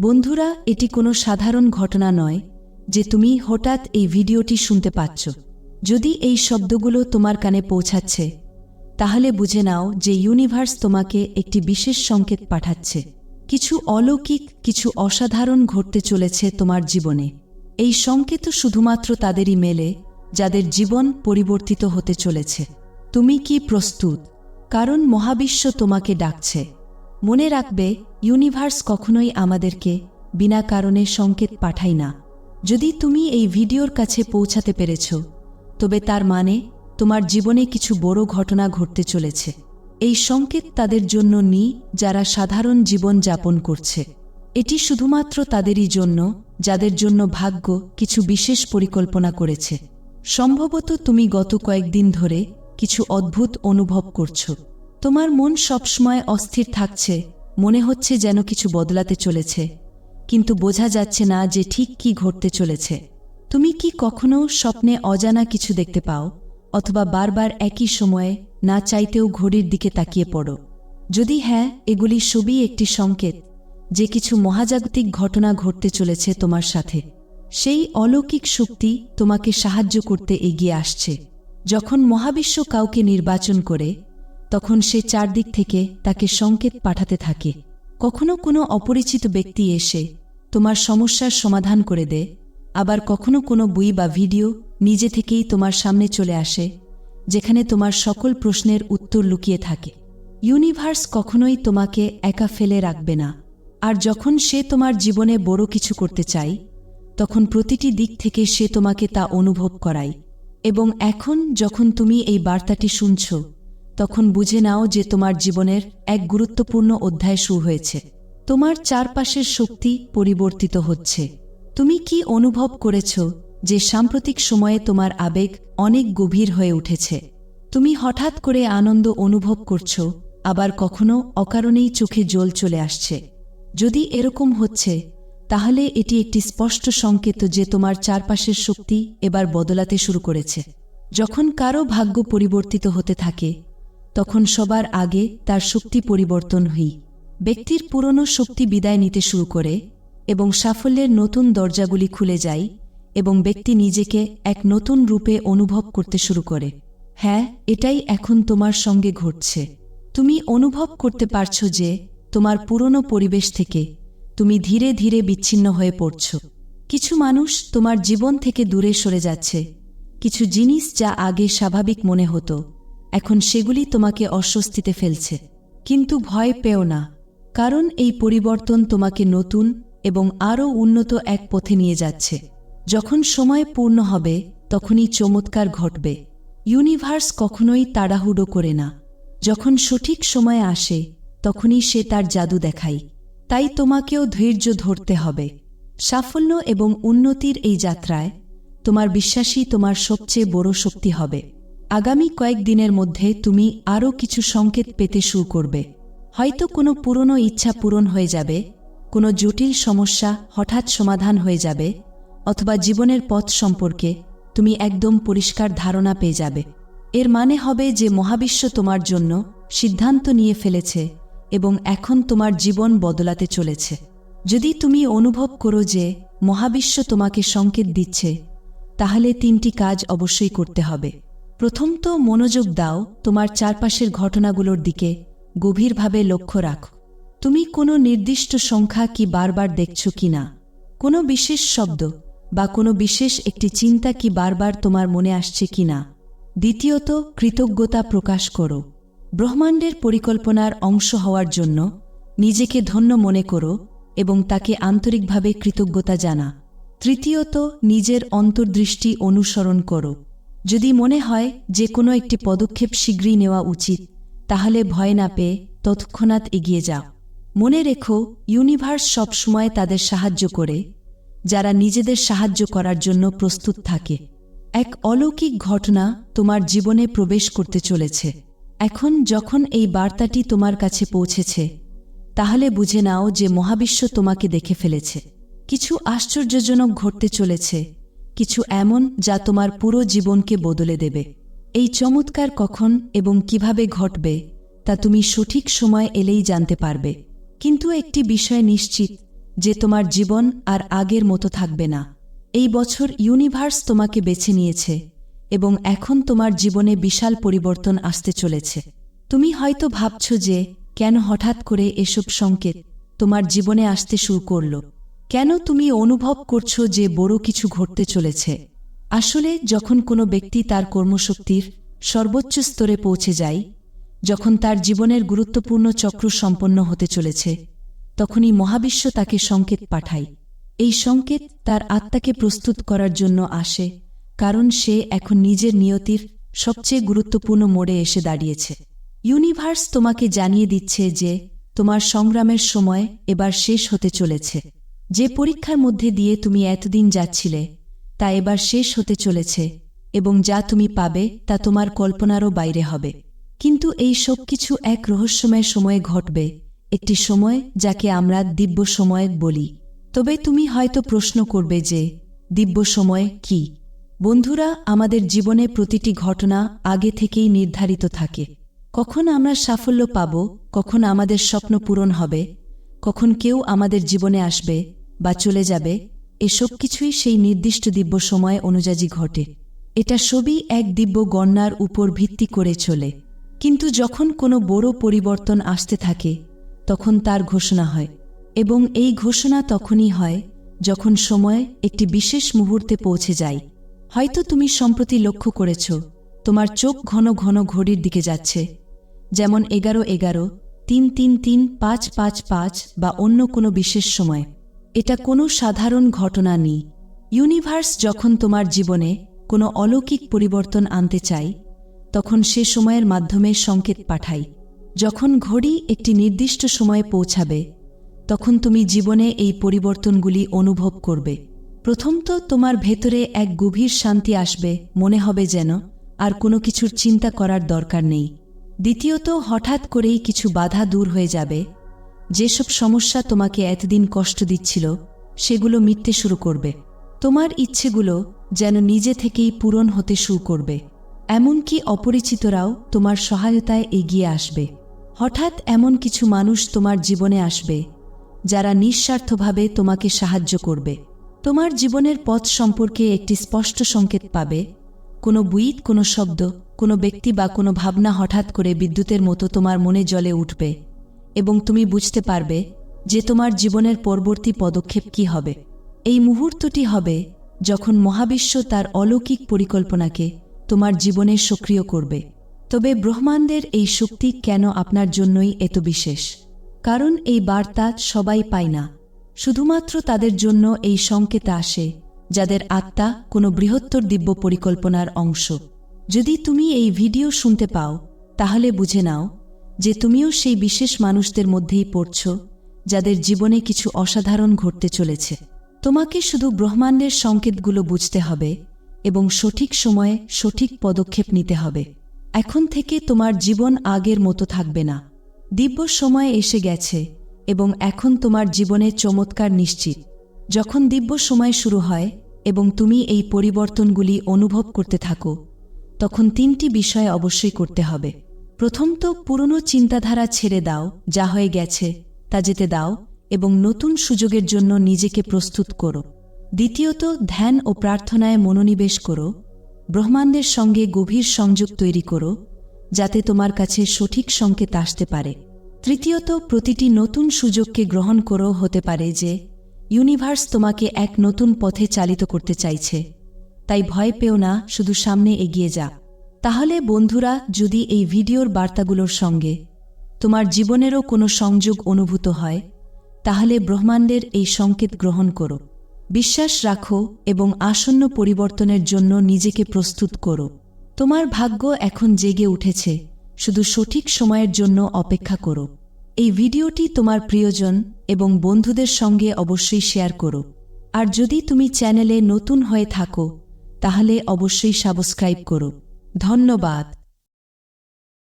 বন্ধুরা, এটি কোনো সাধারণ ঘটনা নয় যে তুমি হঠাৎ এই ভিডিওটি শুনতে পাচ্ছ। যদি এই শব্দগুলো তোমার কানে পৌঁছাচ্ছে, তাহলে বুঝে নাও যে ইউনিভার্স তোমাকে একটি বিশেষ সংকেত পাঠাচ্ছে। কিছু অলৌকিক, কিছু অসাধারণ ঘটতে চলেছে তোমার জীবনে। এই সংকেত শুধুমাত্র তাদেরই মেলে, যাদের জীবন পরিবর্তিত হতে চলেছে। তুমি কি প্রস্তুত? কারণ মহাবিশ্ব তোমাকে ডাকছে। মনে রাখবে ইউনিভার্স কখনোই আমাদেরকে বিনা কারণে সংকেত পাঠায় না। যদি তুমি এই ভিডিওর কাছে পৌঁছাতে পেরেছ, তবে তার মানে তোমার জীবনে কিছু বড় ঘটনা ঘটতে চলেছে। এই সংকেত তাদের জন্য নি যারা সাধারণ জীবন যাপন করছে। এটি শুধুমাত্র তাদেরই জন্য, যাদের জন্য ভাগ্য কিছু বিশেষ পরিকল্পনা করেছে। সম্ভবত তুমি গত কয়েকদিন ধরে কিছু অদ্ভুত অনুভব করছ। তোমার মন সবসময় অস্থির থাকছে, মনে হচ্ছে যেন কিছু বদলাতে চলেছে। কিন্তু বোঝা যাচ্ছে না যে ঠিক কি ঘটতে চলেছে। তুমি কি কখনো স্বপ্নে অজানা কিছু দেখতে পাও? অথবা বারবার একই সময়ে না চাইতেও ঘড়ির দিকে তাকিয়ে পড়ো। যদি হ্যাঁ এগুলি সবই একটি সংকেত যে কিছু মহাজাগতিক ঘটনা ঘটতে চলেছে তোমার সাথে। সেই অলৌকিক শক্তি তোমাকে সাহায্য করতে এগিয়ে আসছে। যখন মহাবিশ্ব কাউকে নির্বাচন করে তখন সে চারদিক থেকে তাকে সংকেত পাঠাতে থাকে। কখনো কোনো অপরিচিত ব্যক্তি এসে তোমার সমস্যার সমাধান করে দেয় আবার কখনো কোনো বই বা ভিডিও নিজে থেকেই তোমার সামনে চলে আসে, যেখানে তোমার সকল প্রশ্নের উত্তর লুকিয়ে থাকে। ইউনিভার্স কখনোই তোমাকে একা ফেলে রাখবে না। আর যখন সে তোমার জীবনে বড় কিছু করতে চাই তখন প্রতিটি দিক থেকে সে তোমাকে তা অনুভব করায়। এবং এখন যখন তুমি এই বার্তাটি শুনছ তখন বুঝে নাও যে তোমার জীবনের এক গুরুত্বপূর্ণ অধ্যায় শুরু হয়েছে। তোমার চারপাশের শক্তি পরিবর্তিত হচ্ছে। তুমি কি অনুভব করেছ যে সাম্প্রতিক সময়ে তোমার আবেগ অনেক গভীর হয়ে উঠেছে? তুমি হঠাৎ করে আনন্দ অনুভব করছ, আবার কখনো অকারণেই চোখে জল চলে আসছে। যদি এরকম হচ্ছে, তাহলে এটি একটি স্পষ্ট সংকেত যে তোমার চারপাশের শক্তি এবার বদলাতে শুরু করেছে। যখন কারও ভাগ্য পরিবর্তিত হতে থাকে তখন সবার আগে তার শক্তি পরিবর্তন হই। ব্যক্তির পুরনো শক্তি বিদায় নিতে শুরু করে এবং সাফল্যের নতুন দরজাগুলি খুলে যায় এবং ব্যক্তি নিজেকে এক নতুন রূপে অনুভব করতে শুরু করে। হ্যাঁ এটাই এখন তোমার সঙ্গে ঘটছে। তুমি অনুভব করতে পারছ যে তোমার পুরনো পরিবেশ থেকে তুমি ধীরে ধীরে বিচ্ছিন্ন হয়ে পড়ছ। কিছু মানুষ তোমার জীবন থেকে দূরে সরে যাচ্ছে। কিছু জিনিস যা আগে স্বাভাবিক মনে হতো। এখন সেগুলি তোমাকে অস্বস্তিতে ফেলছে। কিন্তু ভয় পেও না, কারণ এই পরিবর্তন তোমাকে নতুন এবং আরও উন্নত এক পথে নিয়ে যাচ্ছে। যখন সময় পূর্ণ হবে, তখনই চমৎকার ঘটবে। ইউনিভার্স কখনোই তাড়াহুড়ো করে না। যখন সঠিক সময় আসে, তখনই সে তার জাদু দেখায়। তাই তোমাকেও ধৈর্য ধরতে হবে। সাফল্য এবং উন্নতির এই যাত্রায় তোমার বিশ্বাসই তোমার সবচেয়ে বড় শক্তি হবে। আগামী কয়েকদিনের মধ্যে তুমি আরও কিছু সংকেত পেতে শুরু করবে। হয়তো কোনো পুরনো ইচ্ছা পূরণ হয়ে যাবে, কোনো জটিল সমস্যা হঠাৎ সমাধান হয়ে যাবে, অথবা জীবনের পথ সম্পর্কে তুমি একদম পরিষ্কার ধারণা পেয়ে যাবে। এর মানে হবে যে মহাবিশ্ব তোমার জন্য সিদ্ধান্ত নিয়ে ফেলেছে এবং এখন তোমার জীবন বদলাতে চলেছে। যদি তুমি অনুভব করো যে মহাবিশ্ব তোমাকে সংকেত দিচ্ছে, তাহলে তিনটি কাজ অবশ্যই করতে হবে। প্রথম তো মনোযোগ দাও তোমার চারপাশের ঘটনাগুলোর দিকে, গভীরভাবে লক্ষ্য রাখো। তুমি কোনো নির্দিষ্ট সংখ্যা কি বারবার দেখছ কি না? কোনো বিশেষ শব্দ বা কোনো বিশেষ একটি চিন্তা কি বারবার তোমার মনে আসছে কি না? দ্বিতীয়ত, কৃতজ্ঞতা প্রকাশ করো। ব্রহ্মাণ্ডের পরিকল্পনার অংশ হওয়ার জন্য নিজেকে ধন্য মনে করো এবং তাকে আন্তরিকভাবে কৃতজ্ঞতা জানা। তৃতীয়ত, নিজের অন্তর্দৃষ্টি অনুসরণ করো। যদি মনে হয় যে কোনো একটি পদক্ষেপ শীঘ্রই নেওয়া উচিত, তাহলে ভয় না পেয়ে তৎক্ষণাৎ এগিয়ে যাও। মনে রেখো, ইউনিভার্স সবসময় তাদের সাহায্য করে, যারা নিজেদের সাহায্য করার জন্য প্রস্তুত থাকে। এক অলৌকিক ঘটনা তোমার জীবনে প্রবেশ করতে চলেছে। এখন যখন এই বার্তাটি তোমার কাছে পৌঁছেছে, তাহলে বুঝে নাও যে মহাবিশ্ব তোমাকে দেখে ফেলেছে। কিছু আশ্চর্যজনক ঘটতে চলেছে কিছু এমন যা তোমার পুরো জীবনকে বদলে দেবে। এই চমৎকার কখন এবং কীভাবে ঘটবে, তা তুমি সঠিক সময় এলেই জানতে পারবে। কিন্তু একটি বিষয় নিশ্চিত, যে তোমার জীবন আর আগের মতো থাকবে না। এই বছর ইউনিভার্স তোমাকে বেছে নিয়েছে এবং এখন তোমার জীবনে বিশাল পরিবর্তন আসতে চলেছে। তুমি হয়তো ভাবছ যে, কেন হঠাৎ করে এসব সংকেত তোমার জীবনে আসতে শুরু করল? কেন তুমি অনুভব করছ যে বড় কিছু ঘটতে চলেছে? আসলে, যখন কোনো ব্যক্তি তার কর্মশক্তির সর্বোচ্চ স্তরে পৌঁছে যায়, যখন তার জীবনের গুরুত্বপূর্ণ চক্র সম্পন্ন হতে চলেছে, তখনই মহাবিশ্ব তাকে সংকেত পাঠায়। এই সংকেত তার আত্মাকে প্রস্তুত করার জন্য আসে, কারণ সে এখন নিজের নিয়তির সবচেয়ে গুরুত্বপূর্ণ মোড়ে এসে দাঁড়িয়েছে। ইউনিভার্স তোমাকে জানিয়ে দিচ্ছে যে তোমার সংগ্রামের সময় এবার শেষ হতে চলেছে। যে পরীক্ষার মধ্যে দিয়ে তুমি এতদিন যাচ্ছিলে, তা এবার শেষ হতে চলেছে এবং যা তুমি পাবে তা তোমার কল্পনারও বাইরে হবে। কিন্তু এই সব কিছু এক রহস্যময় সময়ে ঘটবে, একটি সময় যাকে আমরা দিব্য সময় বলি। তবে তুমি হয়তো প্রশ্ন করবে যে দিব্য সময় কি? বন্ধুরা, আমাদের জীবনে প্রতিটি ঘটনা আগে থেকেই নির্ধারিত থাকে। কখন আমরা সাফল্য পাব, কখন আমাদের স্বপ্ন পূরণ হবে, কখন কেউ আমাদের জীবনে আসবে বা চলে যাবে, এসব কিছুই সেই নির্দিষ্ট দিব্য সময় অনুযায়ী ঘটে। এটা সবই এক দিব্য গণনার উপর ভিত্তি করে চলে। কিন্তু যখন কোনো বড় পরিবর্তন আসতে থাকে, তখন তার ঘোষণা হয় এবং এই ঘোষণা তখনই হয় যখন সময় একটি বিশেষ মুহূর্তে পৌঁছে যায়। হয়তো তুমি সম্প্রতি লক্ষ্য করেছ, তোমার চোখ ঘন ঘন ঘড়ির দিকে যাচ্ছে। যেমন এগারো এগারো, তিন তিন তিন পাঁচ পাঁচ পাঁচ বা অন্য কোনো বিশেষ সময়। এটা কোনো সাধারণ ঘটনা নেই। ইউনিভার্স যখন তোমার জীবনে কোনো অলৌকিক পরিবর্তন আনতে চায়, তখন সে সময়ের মাধ্যমে সংকেত পাঠাই যখন ঘড়ি একটি নির্দিষ্ট সময়ে পৌঁছাবে, তখন তুমি জীবনে এই পরিবর্তনগুলি অনুভব করবে। প্রথম তো তোমার ভেতরে এক গভীর শান্তি আসবে, মনে হবে যেন আর কোনো কিছুর চিন্তা করার দরকার নেই। দ্বিতীয়ত হঠাৎ করেই কিছু বাধা দূর হয়ে যাবে যেসব সমস্যা তোমাকে এতদিন কষ্ট দিচ্ছিল, সেগুলো মিটতে শুরু করবে। তোমার ইচ্ছেগুলো যেন নিজে থেকেই পূরণ হতে শুরু করবে। এমনকি অপরিচিতরাও তোমার সহায়তায় এগিয়ে আসবে। হঠাৎ এমন কিছু মানুষ তোমার জীবনে আসবে, যারা নিঃস্বার্থভাবে তোমাকে সাহায্য করবে। তোমার জীবনের পথ সম্পর্কে একটি স্পষ্ট সংকেত পাবে। কোনো বুইত, কোনো শব্দ, কোনো ব্যক্তি বা কোনো ভাবনা হঠাৎ করে বিদ্যুতের মতো তোমার মনে জলে উঠবে। এবং তুমি বুঝতে পারবে যে তোমার জীবনের পরবর্তী পদক্ষেপ কি হবে। এই মুহূর্তটি হবে যখন মহাবিশ্ব তার অলৌকিক পরিকল্পনাকে তোমার জীবনে সক্রিয় করবে। তবে ব্রহ্মাণ্ডের এই শক্তি কেন আপনার জন্যই এত বিশেষ? কারণ এই বার্তা সবাই পায় না। শুধুমাত্র তাদের জন্য এই সংকেত আসে, যাদের আত্মা কোনো বৃহত্তর দিব্য পরিকল্পনার অংশ। যদি তুমি এই ভিডিও শুনতে পাও, তাহলে বুঝে নাও যে তুমিও সেই বিশেষ মানুষদের মধ্যেই পড়ছ, যাদের জীবনে কিছু অসাধারণ ঘটতে চলেছে। তোমাকে শুধু ব্রহ্মাণ্ডের সংকেতগুলো বুঝতে হবে এবং সঠিক সময়ে সঠিক পদক্ষেপ নিতে হবে। এখন থেকে তোমার জীবন আগের মতো থাকবে না। দিব্য সময় এসে গেছে এবং এখন তোমার জীবনে চমৎকার নিশ্চিত। যখন দিব্য সময় শুরু হয় এবং তুমি এই পরিবর্তনগুলি অনুভব করতে থাকো, তখন তিনটি বিষয় অবশ্যই করতে হবে। প্রথম তো পুরনো চিন্তাধারা ছেড়ে দাও, যা হয়ে গেছে, তা যেতে দাও এবং নতুন সুযোগের জন্য নিজেকে প্রস্তুত করো। দ্বিতীয়ত, ধ্যান ও প্রার্থনায় মনোনিবেশ করো। ব্রহ্মাণ্ডের সঙ্গে গভীর সংযোগ তৈরি করো, যাতে তোমার কাছে সঠিক সংকেত আসতে পারে। তৃতীয়ত, প্রতিটি নতুন সুযোগকে গ্রহণ করো, হতে পারে যে ইউনিভার্স তোমাকে এক নতুন পথে চালিত করতে চাইছে। তাই ভয় পেও না, শুধু সামনে এগিয়ে যা তাহলে বন্ধুরা, যদি এই ভিডিওর বার্তাগুলোর সঙ্গে তোমার জীবনেরও কোনো সংযোগ অনুভূত হয়, তাহলে ব্রহ্মাণ্ডের এই সংকেত গ্রহণ করো। বিশ্বাস রাখো এবং আসন্ন পরিবর্তনের জন্য নিজেকে প্রস্তুত করো। তোমার ভাগ্য এখন জেগে উঠেছে, শুধু সঠিক সময়ের জন্য অপেক্ষা করো। এই ভিডিওটি তোমার প্রিয়জন এবং বন্ধুদের সঙ্গে অবশ্যই শেয়ার করো। আর যদি তুমি চ্যানেলে নতুন হয়ে থাকো, তাহলে অবশ্যই সাবস্ক্রাইব করো। ধন্যবাদ।